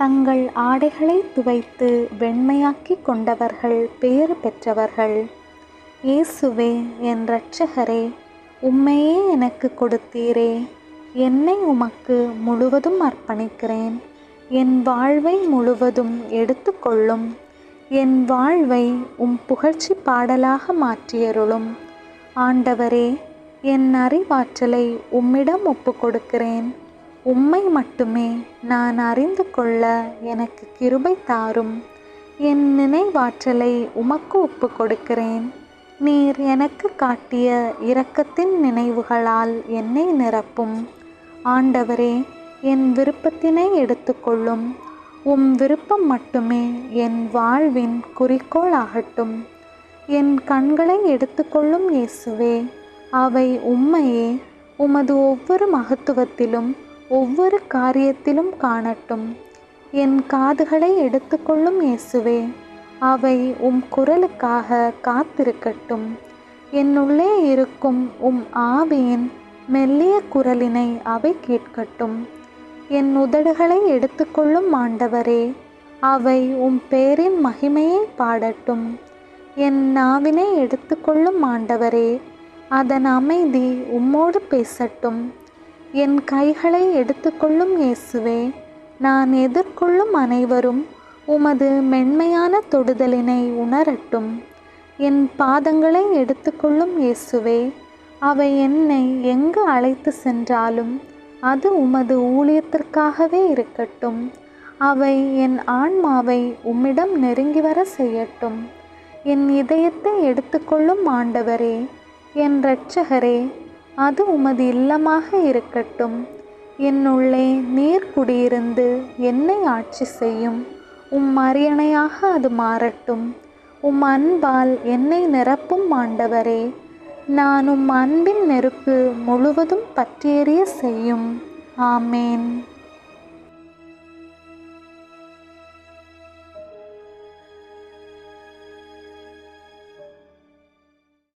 தங்கள் ஆடைகளை துவைத்து வெண்மையாக்கி கொண்டவர்கள் பேறு பெற்றவர்கள். இயேசுவே என் இரட்சகரே உம்மையே எனக்கு கொடுத்தீரே. என்னை உமக்கு முழுவதும் அர்ப்பணிக்கிறேன். என் வாழ்வை முழுவதும் எடுத்துக்கொள்ளும். என் வாழ்வை உம் புகழ்ச்சி பாடலாக மாற்றியருளும். ஆண்டவரே என் அறிவாற்றலை உம்மிடம் ஒப்பு கொடுக்கிறேன் உம்மை மட்டுமே நான் அறிந்து கொள்ள எனக்கு கிருபை தாரும். என் நினைவாற்றலை உமக்கு ஒப்பு கொடுக்கிறேன் நீர் எனக்கு காட்டிய இரக்கத்தின் நினைவுகளால் என்னை நிரப்பும். ஆண்டவரே என் விருப்பத்தினை எடுத்துக்கொள்ளும். உம் விருப்பம் மட்டுமே என் வாழ்வின் குறிக்கோள் ஆகட்டும். என் கண்களை எடுத்துக்கொள்ளும் இயேசுவே அவை உம்மையே. உமது ஒவ்வொரு மகத்துவத்திலும் ஒவ்வொரு காரியத்திலும் காணட்டும். என் காதுகளை எடுத்துக்கொள்ளும் இயேசுவே அவை உம் குரலுக்காக காத்திருக்கட்டும். என்னுள்ளே இருக்கும் உம் ஆவியின் மெல்லிய குரலினை அவை கேட்கட்டும். என் உதடுகளை எடுத்துக்கொள்ளும் ஆண்டவரே அவை உம் பேரின் மகிமையை பாடட்டும். என் நாவினை எடுத்துக்கொள்ளும் ஆண்டவரே அதன் அமைதி உம்மோடு பேசட்டும். என் கைகளை எடுத்துக்கொள்ளும் இயேசுவே நான் எதிர்கொள்ளும் அனைவரும் உமது மென்மையான தொடுதலினை உணரட்டும். என் பாதங்களை எடுத்துக்கொள்ளும் இயேசுவே அவை என்னை எங்கு அழைத்து சென்றாலும் அது உமது ஊழியத்திற்காகவே இருக்கட்டும். அவை என் ஆன்மாவை உம்மிடம் நெருங்கி வர செய்யட்டும். என் இதயத்தை எடுத்துக்கொள்ளும் ஆண்டவரே என் இரட்சகரே அது உமது இல்லமாக இருக்கட்டும். என்னுள்ளே நீர் குடியிருந்து என்னை ஆட்சி செய்யும். உம் அரியணையாக அது மாறட்டும். உம் அன்பால் என்னை நிரப்பும் ஆண்டவரே. நான் உம் அன்பின் நெருப்பு முழுவதும் பற்றியெறிய செய்யும். ஆமேன்.